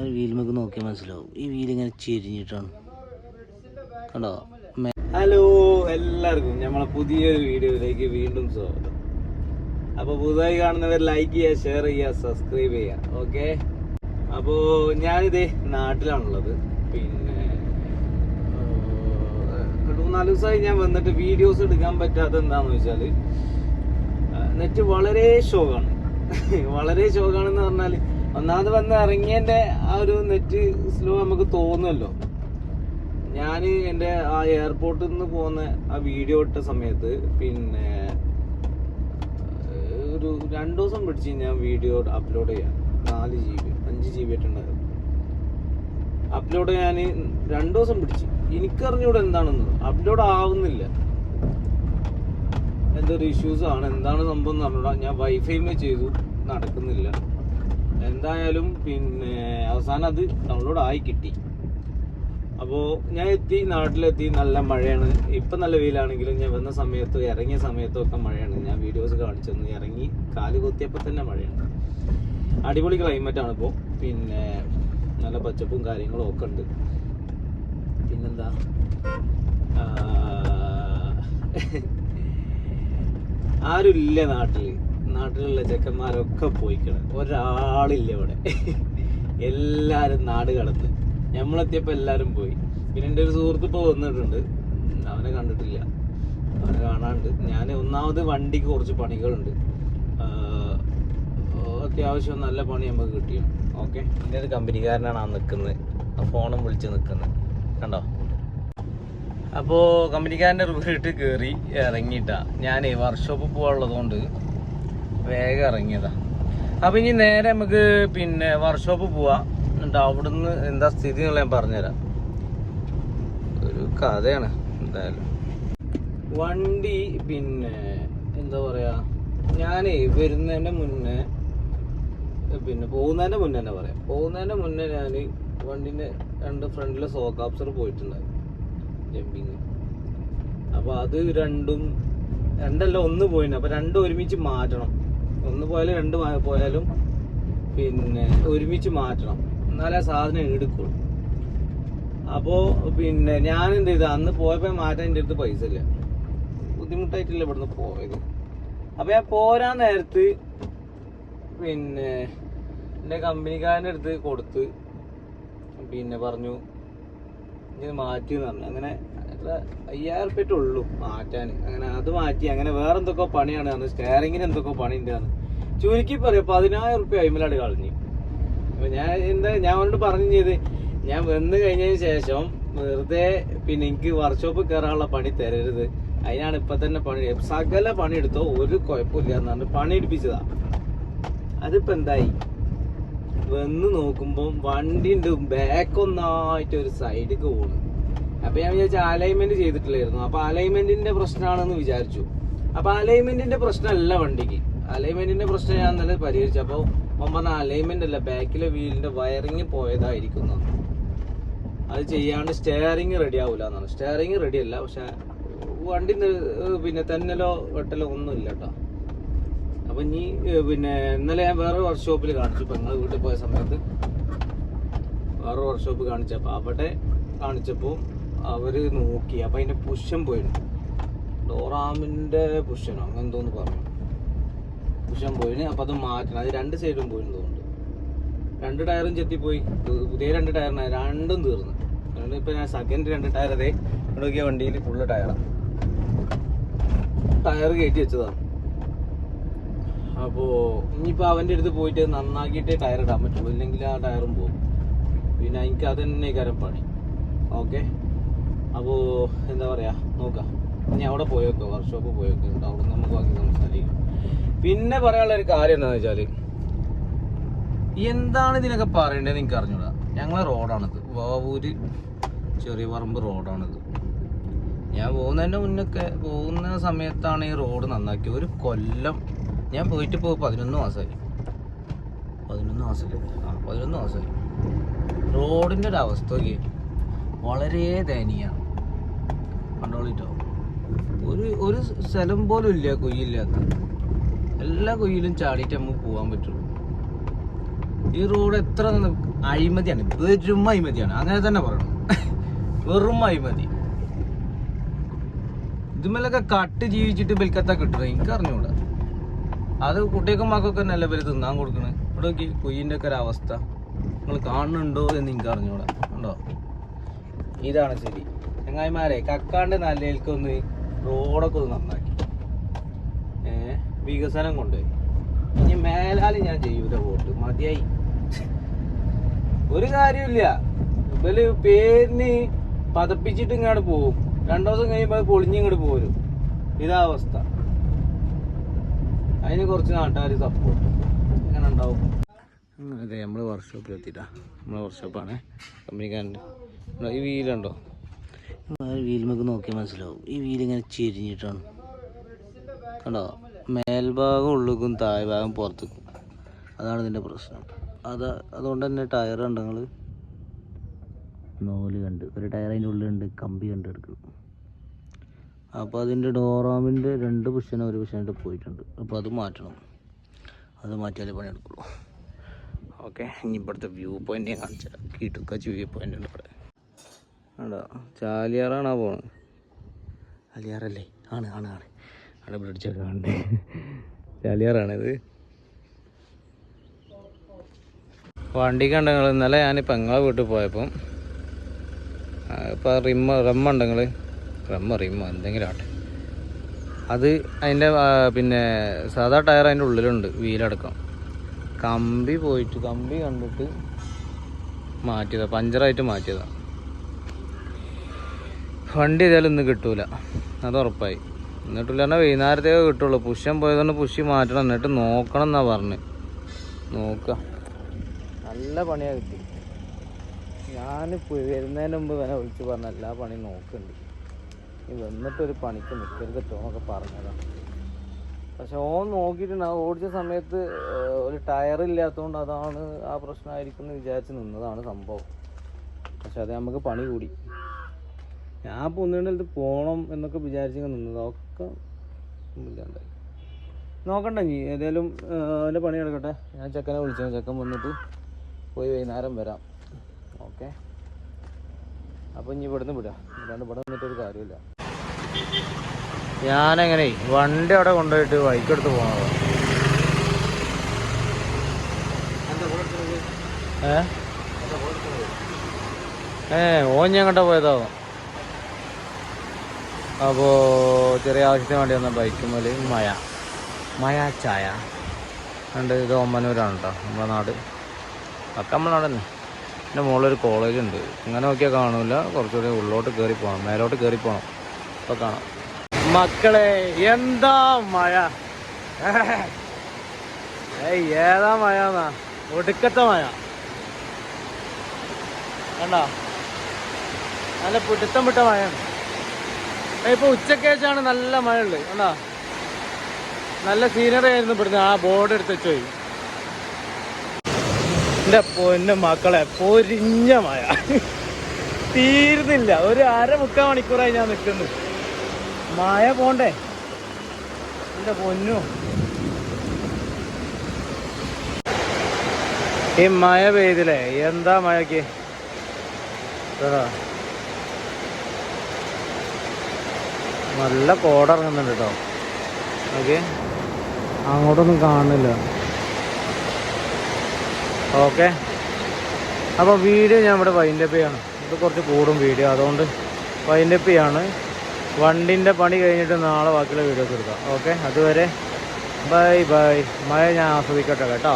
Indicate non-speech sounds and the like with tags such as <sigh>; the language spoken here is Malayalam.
ഒരു വീൽ നമുക്ക് നോക്കിയാൽ മനസ്സിലാവും. ഈ വീൽ ഇങ്ങനെ ചെരിഞ്ഞിട്ടാണ്. കണ്ടോ? ഹലോ എല്ലാവർക്കും. നമ്മളെ പുതിയൊരു വീഡിയോയിലേക്ക് വീണ്ടും സ്വാഗതം. അപ്പോൾ പുതുതായി കാണുന്നവർ ലൈക്ക് ചെയ്യുക ഷെയർ ചെയ്യുക സബ്സ്ക്രൈബ് ചെയ്യുക. ഓക്കെ അപ്പോൾ ഞാനിതേ നാട്ടിലാണുള്ളത്. പിന്നെ രണ്ട് മൂന്നാൽ ദിവസമായി ഞാൻ വന്നിട്ട് വീഡിയോസ് എടുക്കാൻ പറ്റാത്ത എന്താണെന്ന് വെച്ചാൽ നെറ്റ് വളരെ ഷോക്കാണ് <laughs> വളരെ ഷോക്കാണെന്ന് പറഞ്ഞാൽ ഒന്നാമത് വന്ന് ഇറങ്ങിയതിന്റെ ആ ഒരു നെറ്റ് സ്ലോ നമുക്ക് തോന്നുമല്ലോ ഞാൻ എന്റെ ആ എയർപോർട്ടിൽ നിന്ന് പോകുന്ന ആ വീഡിയോ ഇട്ട സമയത്ത് പിന്നെ ഒരു രണ്ട് ദിവസം പിടിച്ച് ഞാൻ വീഡിയോ അപ്ലോഡ് ചെയ്യാൻ നാല് ജി ബി അഞ്ച് ജി ബി അപ്ലോഡ് ചെയ്യാൻ രണ്ട് ദിവസം പിടിച്ച്. എനിക്കറിഞ്ഞൂടെ എന്താണെന്ന്. അപ്ലോഡ് ആവുന്നില്ല. എന്തൊരു ഇഷ്യൂസ് ആണ്. എന്താണ് സംഭവം എന്ന് പറഞ്ഞാൽ ഞാൻ വൈഫൈമേ ചെയ്തു. നടക്കുന്നില്ല. എന്തായാലും പിന്നെ അവസാനം അത് ഡൗൺലോഡ് ആയി കിട്ടി. അപ്പോൾ ഞാൻ എത്തി നാട്ടിലെത്തി നല്ല മഴയാണ്. ഇപ്പം നല്ല വെയിലാണെങ്കിലും ഞാൻ വന്ന സമയത്ത് ഇറങ്ങിയ സമയത്തും ഒക്കെ മഴയാണ്. ഞാൻ വീഡിയോസ് കാണിച്ചെന്ന് ഇറങ്ങി കാൽ കൊത്തിയപ്പോൾ തന്നെ മഴയാണ്. അടിപൊളി ക്ലൈമറ്റ് ആണ് ഇപ്പോൾ പിന്നെ നല്ല പച്ചപ്പും കാര്യങ്ങളും ഒക്കെ ഉണ്ട്. പിന്നെന്താ? <laughs> ആരുമില്ല നാട്ടിൽ. നാട്ടിലുള്ള ചെക്കന്മാരൊക്കെ പോയിക്കണം. ഒരാളില്ല ഇവിടെ. എല്ലാരും നാട് കടന്ന്. നമ്മളെത്തിയപ്പോൾ എല്ലാരും പോയി. പിന്നെ എന്റെ ഒരു സുഹൃത്ത് ഇപ്പോൾ വന്നിട്ടുണ്ട്. അവനെ കണ്ടിട്ടില്ല. അവനെ കാണാണ്ട്. ഞാൻ ഒന്നാമത് വണ്ടിക്ക് കുറച്ച് പണികളുണ്ട്. അത്യാവശ്യം നല്ല പണി നമുക്ക് കിട്ടിയും ഓക്കെ? എന്റെ ഒരു കമ്പനിക്കാരനാണ് ആ നിൽക്കുന്നത്. ആ ഫോണും വിളിച്ച് നിൽക്കുന്നത്. കണ്ടോ? അപ്പോൾ കമ്പനിക്കാരന്റെ വീട്ടിൽ കയറി ഇറങ്ങിയിട്ടാ. ഞാൻ വർക്ക്ഷോപ്പിൽ പോകാനുള്ളതുകൊണ്ട് വേഗം ഇറങ്ങിയതാ. അപ്പൊ ഇനി നേരെ നമുക്ക് പിന്നെ വർക്ക്ഷോപ്പ് പോവാ. എന്നിട്ട് അവിടുന്ന് എന്താ സ്ഥിതി എന്നുള്ള ഞാൻ പറഞ്ഞുതരാം. ഒരു കഥയാണ് എന്തായാലും. വണ്ടി പിന്നെ എന്താ പറയാ ഞാനേ വരുന്നതിന്റെ മുന്നേ പിന്നെ പോകുന്നതിന്റെ മുന്നേ തന്നെ പറയാം. പോകുന്നതിന്റെ മുന്നേ ഞാൻ വണ്ടിന്റെ രണ്ട് ഫ്രണ്ടിലെ സോക്കാപ്സർ പോയിട്ടുണ്ടായിരുന്നു ജമ്പിങ് അപ്പൊ അത് രണ്ടും രണ്ടല്ല ഒന്ന് പോയിന്. അപ്പൊ രണ്ടും ഒരുമിച്ച് മാറ്റണം. ഒന്ന് പോയാലും രണ്ട് പോയാലും പിന്നെ ഒരുമിച്ച് മാറ്റണം. എന്നാലേ സാധനം എടുക്കുള്ളൂ. അപ്പോ പിന്നെ ഞാൻ എന്ത് ചെയ്ത? അന്ന് പോയപ്പോൾ മാറ്റാൻ എന്റെ അടുത്ത് പൈസ ഇല്ല. ബുദ്ധിമുട്ടായിട്ടില്ല ഇവിടുന്ന് പോയത്? അപ്പൊ ഞാൻ പോരാൻ നേരത്ത് പിന്നെ എന്റെ കമ്പനിക്കാരന്റെ അടുത്ത് കൊടുത്ത് പിന്നെ പറഞ്ഞു ഇനി മാറ്റി എന്ന് പറഞ്ഞു. അങ്ങനെ എത്ര അയ്യായിരം റുപ്യ ഉള്ളൂ മാറ്റാൻ. അങ്ങനെ അത് മാറ്റി അങ്ങനെ വേറെ എന്തൊക്കെ പണിയാണ് അന്ന്. സ്റ്റെയറിങ്ങിന് എന്തൊക്കെ പണി ഉണ്ട് ചുരുക്കി പറയാം പതിനായിരം റുപ്യ അയിമലാട് കളഞ്ഞു. അപ്പൊ ഞാൻ എന്താ ഞാൻ അവനോട് പറഞ്ഞു ചെയ്ത് ഞാൻ വന്നു കഴിഞ്ഞതിന് ശേഷം വെറുതെ പിന്നെ എനിക്ക് വർക്ക്ഷോപ്പ് കയറാനുള്ള പണി തരരുത്. അതിനാണ് ഇപ്പൊ തന്നെ പണി സകല പണി എടുത്തോ ഒരു കുഴപ്പമില്ല എന്ന് പറഞ്ഞു പണി എടുപ്പിച്ചതാ. അതിപ്പോ എന്തായി? വന്ന് നോക്കുമ്പോ വണ്ടിന്റെ ബാക്ക് ഒന്നായിട്ട് ഒരു സൈഡിക്ക് പോണു. അപ്പൊ ഞാൻ വിചാരിച്ച അലൈൻമെന്റ് ചെയ്തിട്ടില്ലായിരുന്നു. അപ്പൊ അലൈൻമെന്റിന്റെ പ്രശ്നമാണെന്ന് വിചാരിച്ചു. അപ്പൊ അലൈൻമെന്റിന്റെ പ്രശ്നമല്ല വണ്ടിക്ക്. അലൈൻമെന്റിന്റെ പ്രശ്നം ഞാൻ ഇന്നലെ പരിഹരിച്ചു. അപ്പൊ അവൻ അലൈൻമെന്റ് അല്ല ബാക്കിലെ വീലിന്റെ വയറിങ് പോയതായിരിക്കുന്നു. അത് ചെയ്യാണ്ട് സ്റ്റെയറിങ് റെഡി ആവൂല എന്നാണ്. സ്റ്റെയറിങ് റെഡി അല്ല പക്ഷെ വണ്ടി പിന്നെ തന്നലോ വെട്ടലോ ഒന്നും ഇല്ല കേട്ടോ അപ്പൊ ഇനി പിന്നെ ഇന്നലെ ഞാൻ വേറെ വർക്ക്ഷോപ്പിൽ കാണിച്ചു. ഇപ്പൊ പെങ്ങളെ വീട്ടിൽ പോയ സമയത്ത് വേറെ വർക്ക്ഷോപ്പ് കാണിച്ചപ്പോ അവിടെ കാണിച്ചപ്പോ അവർ നോക്കി. അപ്പം അതിന്റെ പുഷൻ പോയിരുന്നു. ഡോറാമിന്റെ പുഷനോ അങ്ങനെ എന്തോന്ന് പറഞ്ഞു. പുഷൻ പോയിന്. അപ്പം അത് മാറ്റണം. അത് രണ്ട് സൈഡും പോയിരുന്നു തോന്നുന്നു രണ്ട് ടയറും ചെത്തിപ്പോയി. പുതിയ രണ്ട് ടയറിന്. രണ്ടും തീർന്നു. അതുകൊണ്ട് ഇപ്പം ഞാൻ സെക്കൻഡ് രണ്ട് ടയർ അതേ നോക്കിയ വണ്ടിയിൽ ഫുള്ള് ടയറാണ് ടയർ കയറ്റി വെച്ചതാണ്. അപ്പോൾ ഇനിയിപ്പോൾ അവന്റെ അടുത്ത് പോയിട്ട് നന്നാക്കിയിട്ടേ ടയർ ഇടാൻ പറ്റുള്ളൂ. ഇല്ലെങ്കിൽ ആ ടയറും പോകും. പിന്നെ എനിക്ക് അതന്നെ തന്നെ പണി. ഓക്കെ? അപ്പോ എന്താ പറയുക നോക്കാം. ഇനി അവിടെ പോയേക്കോ വർക്ക്ഷോപ്പ് പോയേക്കോ അവിടെ നമുക്ക് ബാക്കി സംസാരിക്കാം. പിന്നെ പറയാനുള്ള ഒരു കാര്യം എന്താണെന്ന് വെച്ചാൽ എന്താണ് ഇതിനൊക്കെ പറയേണ്ടത് എനിക്ക് അറിഞ്ഞൂടാ ഞങ്ങളെ റോഡാണിത്. വാവൂര് ചെറിയ പറമ്പ് റോഡാണിത്. ഞാൻ പോകുന്നതിന്റെ മുന്നൊക്കെ പോകുന്ന സമയത്താണ് ഈ റോഡ് നന്നാക്കിയത്. ഒരു കൊല്ലം ഞാൻ പോയിട്ട് ഇപ്പോൾ പതിനൊന്ന് മാസമായി പതിനൊന്ന് മാസമല്ലേ ആ പതിനൊന്ന് മാസമായി റോഡിന്റെ ഒരു ഒക്കെ വളരെ ദയനീയമാണ്. കണ്ടോളിട്ടോ. ഒരു ഒരു സ്ഥലം പോലും ഇല്ല കൊയ്യില്ലാത്ത. എല്ലാ കൊയ്യിലും ചാടിയിട്ട് നമുക്ക് പോകാൻ പറ്റുള്ളൂ. ഈ റോഡ് എത്ര അഴിമതിയാണ്. വെറും അഴിമതിയാണ്. അങ്ങനെ തന്നെ പറയണം. <laughs> വെറും അഴിമതി. ഇതുമല്ലൊക്കെ കട്ട് ജീവിച്ചിട്ട് ബൽക്കത്ത കിട്ടണം. എനിക്ക് അറിഞ്ഞൂടാ അത് കുട്ടിയൊക്കെ മക്കൊക്കെ നല്ല പേര് തിന്നാൻ കൊടുക്കണേ. ഇവിടെ നോക്കി ഒക്കെ ഒരവസ്ഥ നിങ്ങൾ കാണുന്നുണ്ടോ എന്ന് എനിക്ക് അറിഞ്ഞൂടാ ഉണ്ടോ ഇതാണ് ശരി. ചങ്ങായിമാരെ കക്കാണ്ട് നല്ലേൽക്കൊന്ന് റോഡൊക്കെ ഒന്ന് നന്നാക്കി. ഏ വികസനം കൊണ്ടുപോയി. ഇനി മേലാൽ ഞാൻ ചെയ്യൂല വോട്ട് മതിയായി. ഒരു കാര്യമില്ല ഇവൽ പേരിന് പതപ്പിച്ചിട്ട് ഇങ്ങോട്ട് പോകും. രണ്ടു ദിവസം കഴിയുമ്പോൾ പൊളിഞ്ഞിങ്ങോട്ട് പോരും. ഇതാ അവസ്ഥ. അതിന് കുറച്ച് നാട്ടുകാർ സപ്പോർട്ട് എങ്ങനെ ഉണ്ടാവും? അതെ നമ്മൾ വർക്ക്ഷോപ്പിൽ എത്തിയിട്ടാ. നമ്മളെ വർക്ക്ഷോപ്പാണ് കമ്പനിക്കാരന്റെ ഈ വീലുണ്ടോ വീലുമൊക്കെ നോക്കിയാൽ മനസ്സിലാവും. ഈ വീലിങ്ങനെ ചെരിഞ്ഞിട്ടാണ്. കണ്ടോ? മേൽഭാഗം ഉള്ളിക്കും താഴ്ഭാഗം പുറത്തേക്കും. അതാണ് ഇതിന്റെ പ്രശ്നം. അത് അതുകൊണ്ട് തന്നെ ടയർ കണ്ടങ്ങൾ നോൽ കണ്ട് ഒരു ടയർ അതിന്റെ ഉള്ളിലുണ്ട് കമ്പി കണ്ട് അപ്പോൾ അതിന്റെ ഡോറാമിന്റെ രണ്ട് പുഷനും ഒരു പുഷനായിട്ട് പോയിട്ടുണ്ട്. അപ്പോൾ അത് മാറ്റണം. അത് മാറ്റിയാലേ പണിയെടുക്കുള്ളൂ. ഓക്കെ ഇനി ഇവിടുത്തെ വ്യൂ പോയിന്റ് ഞാൻ കാണിച്ചു തരാം വ്യൂ പോയിന്റ് ഉണ്ട് ഇവിടെ ആണ്ടോ ചാലിയാറാണോ പോണത് ചാലിയാറല്ലേ? ആണ് ആണ് ആണ്. അവിടെ ബ്രിഡ്ജൊക്കെ കാണണ്ടേ ചാലിയാറാണിത് വണ്ടി കണ്ട നിങ്ങൾ ഇന്നലെ ഞാനിപ്പോൾ നിങ്ങളെ വീട്ടിൽ പോയപ്പം ഇപ്പം റിമ്മ റമ്മ നിങ്ങൾ റമ്മ റിമ്മ എന്തെങ്കിലും ആട്ടെ. അത് അതിന്റെ പിന്നെ സാധാ ടയർ അതിന്റെ ഉള്ളിലുണ്ട് വീലടക്കം. കമ്പി പോയിട്ട് കമ്പി കണ്ടിട്ട് മാറ്റിയതാണ് പഞ്ചറായിട്ട് മാറ്റിയതാ. വണ്ടി ചെയ്താലും ഇന്ന് കിട്ടൂല. അത് ഉറപ്പായി. എന്നിട്ടില്ല പറഞ്ഞാൽ വൈകുന്നേരത്തേക്ക് കിട്ടുള്ളൂ. പുഷ്യം പോയതുകൊണ്ട് പുഷി മാറ്റണം. എന്നിട്ട് നോക്കണം എന്നാ പറഞ്ഞ്. നോക്കുക നല്ല പണിയാ കിട്ടി. ഞാൻ വരുന്നതിന് മുമ്പ് വേണേൽ വിളിച്ച് പറഞ്ഞ എല്ലാ പണിയും നോക്കുന്നുണ്ട്. ഈ വന്നിട്ടൊരു പണിക്ക് നിൽക്കരുത് കേട്ടോ എന്നൊക്കെ പറഞ്ഞതാണ് പക്ഷെ ഓൻ ആ ഓടിച്ച സമയത്ത് ഒരു ടയർ ഇല്ലാത്തതുകൊണ്ട് അതാണ് ആ പ്രശ്നമായിരിക്കും എന്ന് വിചാരിച്ച് നിന്നതാണ് സംഭവം. പക്ഷെ അത് നമുക്ക് പണി കൂടി. ഞാൻ ഇപ്പോൾ അടുത്ത് പോകണം എന്നൊക്കെ വിചാരിച്ച് നിന്നത്. ഒക്കെ ഇല്ലാണ്ടായി. നോക്കണ്ട നീ ഏതായാലും എന്റെ പണി എടുക്കട്ടെ. ഞാൻ ചെക്കനെ വിളിച്ചു. ചെക്കൻ വന്നിട്ട് പോയി വൈകുന്നേരം വരാം. ഓക്കെ? അപ്പോൾ ഇനി ഇവിടുന്ന് വിടാം. ഇല്ലാണ്ട് ഇവിടെ വന്നിട്ടൊരു കാര്യമില്ല. ഞാനെങ്ങനെ വണ്ടി അവിടെ കൊണ്ടുപോയിട്ട് ബൈക്കെടുത്ത് പോകണത് ഏ? ഏ ഓൻ ഞാൻ കണ്ട പോയതാവും? അപ്പോൾ ചെറിയ ആവശ്യത്തിന് വേണ്ടി വന്ന ബൈക്കുമ്മൽ മയ. മയ ചായ. ഉണ്ട് ഇത് ഒമ്മനൂരാണ് കേട്ടോ നമ്മുടെ നാട്. ഒക്കെ നമ്മുടെ നാട് തന്നെ. എന്റെ മുകളിലൊരു കോളേജ് ഉണ്ട്. ഇങ്ങനെ നോക്കിയാൽ കാണൂല. കുറച്ചുകൂടി ഉള്ളോട്ട് കയറി പോകണം മേലോട്ട് കയറി പോകണം അപ്പോൾ കാണാം. മക്കളെ എന്താ മഴ? ഏതാ മഴ എന്നാ? ഒടുക്കത്തെ മഴ. കണ്ടോ? നല്ല പിടുത്തം വിട്ട മഴയാണ്. ഇപ്പൊ ഉച്ചക്കേച്ചാണ് നല്ല മഴ ഉള്ളത് കണ്ടോ? നല്ല സീനറി ആയിരുന്നു ഇവിടുന്ന്. ആ ബോർഡ് എടുത്ത് വെച്ചോയി എന്റെ പൊന്നെ മക്കളെ പൊരിഞ്ഞ മഴ. തീരുന്നില്ല ഒരു അര മുക്കാൽ മണിക്കൂറായി ഞാൻ നിൽക്കുന്നു. മായ പോണ്ടേ? എന്റെ പൊന്നു. ഈ മഴ പെയ്തില്ലേ? എന്താ മഴക്ക്? നല്ല കോടിറങ്ങുന്നുണ്ട് കേട്ടോ ഓക്കെ. അങ്ങോട്ടൊന്നും കാണുന്നില്ല. ഓക്കെ. അപ്പോൾ വീഡിയോ ഞാൻ ഇവിടെ വൈൻഡപ്പ് ചെയ്യാണ്. ഇത് കുറച്ച് കൂടും വീഡിയോ. അതുകൊണ്ട് വൈൻഡപ്പ് ചെയ്യാണ്. വണ്ടിന്റെ പണി കഴിഞ്ഞിട്ട് നാളെ ബാക്കിയുള്ള വീഡിയോസ് എടുക്കാം. ഓക്കെ. അതുവരെ ബൈ ബൈ. മഴ ഞാൻ ആസ്വദിക്കട്ടെ കേട്ടോ.